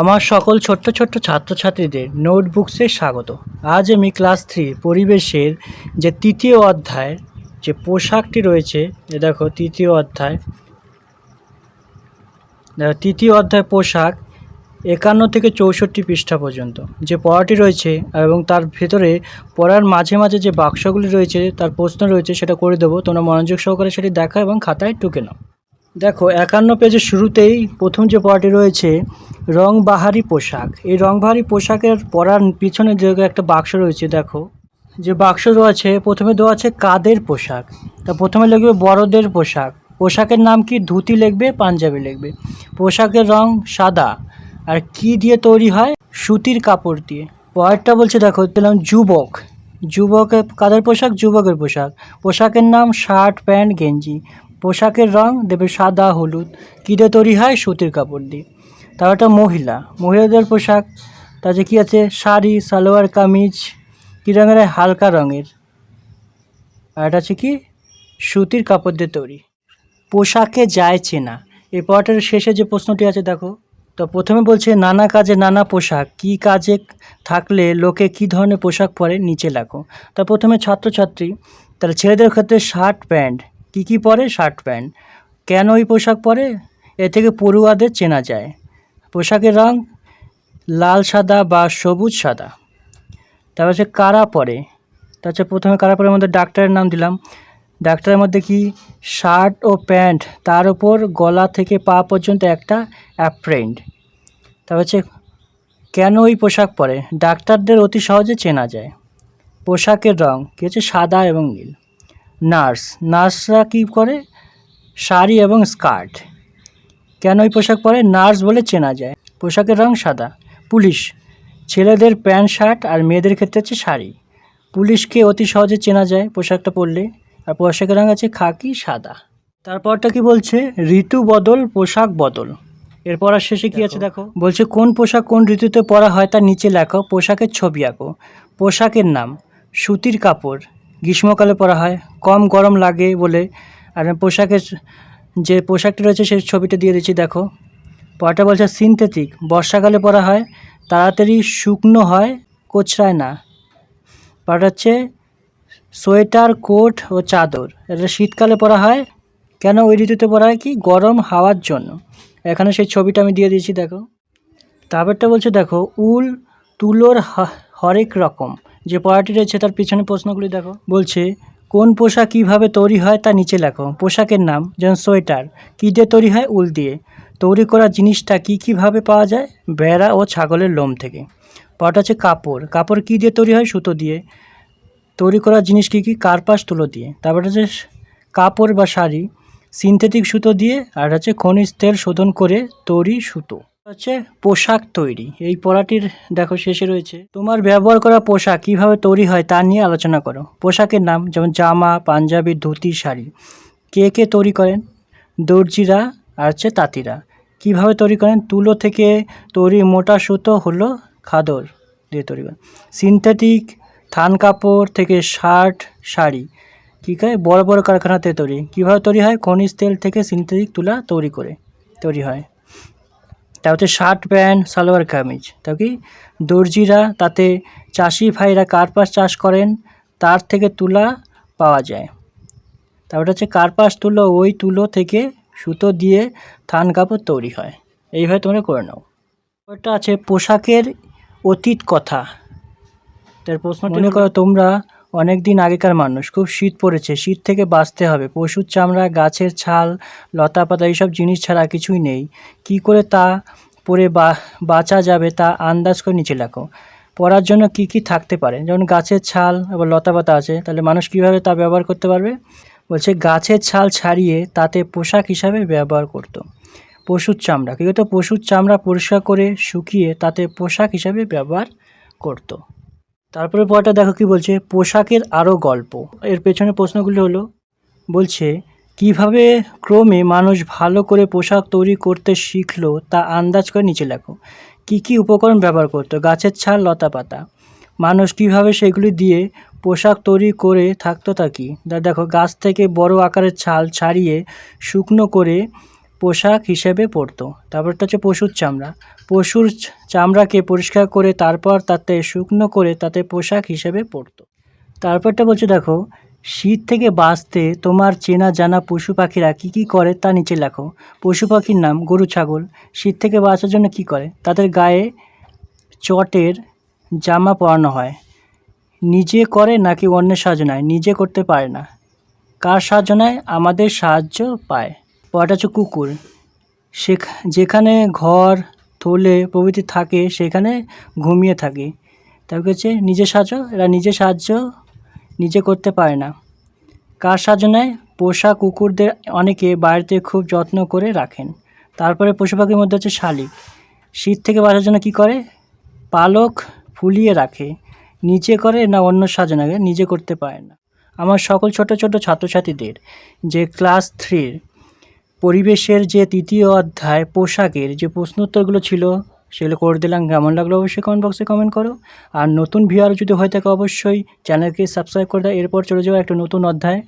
আমার সকল ছোট্ট ছোট্ট ছাত্রছাত্রীদের নোটবুকসে স্বাগত। আজ আমি ক্লাস থ্রি পরিবেশের যে তৃতীয় অধ্যায় যে পোশাকটি রয়েছে, এ দেখো তৃতীয় অধ্যায়। দেখো, তৃতীয় অধ্যায় পোশাক একান্ন থেকে চৌষট্টি পৃষ্ঠা পর্যন্ত। যে পড়াটি রয়েছে এবং তার ভেতরে পড়ার মাঝে মাঝে যে বাক্সগুলি রয়েছে, তার প্রশ্ন রয়েছে, সেটা করে দেবো। তোমরা মনোযোগ সহকারে সেটি দেখা এবং খাতায় টুকে নাও। দেখো, একান্ন পেজের শুরুতেই প্রথম যে পড়াটি রয়েছে, রংবাহারি পোশাক। এই রংবাহারি পোশাকের পরার পিছনে যে একটা বাক্স রয়েছে, দেখো, যে বাক্স রয়েছে প্রথমে দেওয়া আছে কাদের পোশাক। তা প্রথমে লিখবে বড়দের পোশাক। পোশাকের নাম কি? ধুতি লিখবে, পাঞ্জাবি লিখবে। পোশাকের রং সাদা। আর কি দিয়ে তৈরি হয়? সুতির কাপড় দিয়ে। পরেরটা বলছে, দেখো দিলাম যুবক। যুবকের কাদের পোশাক? যুবকের পোশাক। পোশাকের নাম শার্ট, প্যান্ট, গেঞ্জি। পোশাকের রং দেবে সাদা, হলুদ কী দিয়ে তৈরি হয় সুতির কাপড় দিয়ে। তারপর একটা মহিলা, মহিলাদের পোশাক, তাতে কী আছে? শাড়ি, সালোয়ার, কামিজ, কী রঙের? হালকা রঙের। আর এটা আছে কি? সুতির কাপড় দিয়ে তৈরি। পোশাকে যায় চেনা। এই পড়াটার শেষে যে প্রশ্নটি আছে, দেখো। তো প্রথমে বলছে, নানা কাজে নানা পোশাক, কি কাজে থাকলে লোকে কি ধরনের পোশাক পরে? নিচে লেখো। তা প্রথমে ছাত্রছাত্রী, তাহলে ছেলেদের ক্ষেত্রে শার্ট, প্যান্ট কি কি পরে? Shirt pant. কেন এই পোশাক পরে? এ থেকে পড়ুয়াদের চেনা যায়। পোশাকের রং লাল সাদা বা সবুজ সাদা। তারপর হচ্ছে কারা পরে? হচ্ছে প্রথমে কারা পরে? মধ্যে ডাক্তারের নাম দিলাম। ডাক্তারের মধ্যে কি শার্ট ও প্যান্ট, তার উপর গলা থেকে পা পর্যন্ত একটা অ্যাপ্রেন্ট। তারপর হচ্ছে কেন ওই পোশাক পরে? ডাক্তারদের অতি সহজে চেনা যায়। পোশাকের রং, কী হচ্ছে সাদা এবং নীল। নার্স। নার্সরা কী করে? শাড়ি এবং স্কার্ট। কেন ওই পোশাক পরে? নার্স বলে চেনা যায়। পোশাকের রং সাদা। পুলিশ। ছেলেদের প্যান্ট, শার্ট আর মেয়েদের ক্ষেত্রে হচ্ছে শাড়ি। পুলিশকে অতি সহজে চেনা যায় পোশাকটা পরলে। আর পোশাকের রং আছে খাকি, সাদা। তারপরটা কি বলছে? ঋতু বদল, পোশাক বদল। এরপর আর শেষে কি আছে দেখো? বলছে, কোন পোশাক কোন ঋতুতে পরা হয় তার নিচে লেখো। পোশাকের ছবি আঁকো। পোশাকের নাম, সুতির কাপড়। গ্রীষ্মকালে পরা হয়। কম গরম লাগে বলে। আর পোশাকের যে পোশাকটি রয়েছে, সেই ছবিটা দিয়ে দিচ্ছি, দেখো। পরটা বলছে সিনথেটিক বর্ষাকালে পরা হয়, তাড়াতাড়ি শুকনো হয় কোচরায় না। পরটা হচ্ছে সোয়েটার কোট ও চাদর। এটা শীতকালে পরা হয়। কেন ওই ঋতুতে পরা হয়? কি? গরম হাওয়ার জন্য। এখানে সেই ছবিটা আমি দিয়ে দিয়েছি দেখো। তারপরটা বলছে, দেখো, উল তুলোর হরেক রকম। যে পড়াটি রয়েছে তার পিছনে প্রশ্নগুলি দেখো। বলছে, কোন পোশাক কীভাবে তৈরি হয় তা নিচে লেখো। পোশাকের নাম, যেমন সোয়েটার, কী দিয়ে তৈরি হয়? উল দিয়ে। তৈরি করা জিনিসটা কী কীভাবে পাওয়া যায়? ভেড়া ও ছাগলের লোম থেকে। পড়াটা হচ্ছে কাপড়। কাপড় কী দিয়ে তৈরি হয়? সুতো দিয়ে। তৈরি করা জিনিস কী কী? কার্পাস, তুলো দিয়ে। তারপরে হচ্ছে কাপড় বা শাড়ি, সিনথেটিক সুতো দিয়ে। আর হচ্ছে খনিজ তেল শোধন করে তৈরি সুতো। হচ্ছে পোশাক তৈরি। এই পড়াটির দেখো শেষে রয়েছে, তোমার ব্যবহার করা পোশাক কীভাবে তৈরি হয় তা নিয়ে আলোচনা করো। পোশাকের নাম যেমন জামা, পাঞ্জাবি, ধুতি, শাড়ি। কে কে তৈরি করেন? দর্জিরা আর হচ্ছে তাঁতিরা। কীভাবে তৈরি করেন? তুলো থেকে তৈরি মোটা সুতো হলো খাদর দিয়ে তৈরি করেন সিনথেটিক থান কাপড় থেকে শার্ট, শাড়ি। কী খায় বড় বড় কারখানাতে তৈরি। কীভাবে তৈরি হয়? খনিজ তেল থেকে সিনথেটিক তুলা তৈরি করে, তৈরি হয়। তা হচ্ছে শার্ট প্যান্ট সালোয়ার কামিজ। তা কি? দর্জিরা তাতে চাষি ভাইরা কার্পাস চাষ করেন? তার থেকে তুলা পাওয়া যায়। তারপরে হচ্ছে কার্পাস তুলো ওই তুলো থেকে সুতো দিয়ে থান কাপড় তৈরি হয়। এইভাবে তোমরা করে নাও। ওটা আছে পোশাকের অতীত কথা। তার প্রশ্ন মনে করো তোমরা অনেক দিন আগেকার মানুষ। খুব শীত পড়েছে, শীত থেকে বাঁচতে হবে। পশুর চামড়া, গাছের ছাল, লতা পাতা, এইসব জিনিস ছাড়া কিছুই নেই। কি করে তা পরে বাঁচা যাবে তা আন্দাজ করে নিচে লেখো। পড়ার জন্য কি কি থাকতে পারে? যেমন গাছের ছাল, আবার লতা পাতা আছে। তাহলে মানুষ কীভাবে তা ব্যবহার করতে পারবে? বলছে, গাছের ছাল ছাড়িয়ে তাতে পোশাক হিসাবে ব্যবহার করতো। পশুর চামড়া। কী হতো পশুর চামড়া পরিষ্কার করে শুকিয়ে তাতে পোশাক হিসাবে ব্যবহার করতো। তারপরে পরটা দেখো কি বলছে, পোশাকের আরও গল্প। এর পেছনে প্রশ্নগুলি হলো, বলছে, কীভাবে ক্রমে মানুষ ভালো করে পোশাক তৈরি করতে শিখলো তা আন্দাজ করে নিচে লেখো। কী কী উপকরণ ব্যবহার করতো, গাছের ছাল, লতা পাতা। মানুষ কীভাবে সেগুলি দিয়ে পোশাক তৈরি করে থাকতো তা কি? দেখো, গাছ থেকে বড় আকারের ছাল ছাড়িয়ে শুকনো করে পোশাক হিসেবে পরতো। তারপরটা হচ্ছে পশুর চামড়া। পশুর চামড়াকে পরিষ্কার করে তারপর তাতে শুকনো করে তাতে পোশাক হিসেবে পরতো। তারপরটা বলছে, দেখো, শীত থেকে বাঁচতে তোমার চেনা জানা পশু পাখিরা কী কী করে তা নিচে লেখো। পশু পাখির নাম গরু, ছাগল। শীত থেকে বাঁচার জন্য কী করে? তাদের গায়ে চটের জামা পরানো হয়। নিজে করে নাকি অন্যের সাহায্য নেয়? নিজে করতে পারে না। কার সাহায্য নেয়? আমাদের সাহায্য পায়। পরটা হচ্ছে কুকুর। সেখ যেখানে ঘর থলে প্রভৃতি থাকে, সেখানে ঘুমিয়ে থাকে। তারপর হচ্ছে নিজের সাহায্য। এরা নিজের সাহায্য নিজে করতে পারে না। কার সাহায্য নেয়? পোষা কুকুরদের অনেকে বাড়িতে খুব যত্ন করে রাখেন। তারপরে পশু পাখির মধ্যে হচ্ছে শালিক। শীত থেকে বাঁচার জন্য কী করে? পালক ফুলিয়ে রাখে। নিচে করে না অন্য সাহায্য নিজে করতে পারে না। আমার সকল ছোট ছোট ছাত্রছাত্রীদের যে ক্লাস থ্রির পরিবেশের যে তৃতীয় অধ্যায়, পোশাকের যে প্রশ্ন উত্তরগুলো ছিল, সেগুলো করে দিলাম। কেমন লাগল অবশ্যই কমেন্ট বক্সে কমেন্ট করো। আর নতুন ভিউয়ার যদি হয়ে থাকে, অবশ্যই চ্যানেলকে সাবস্ক্রাইব করে দাও। এরপর চলে যাওয়া একটা নতুন অধ্যায়।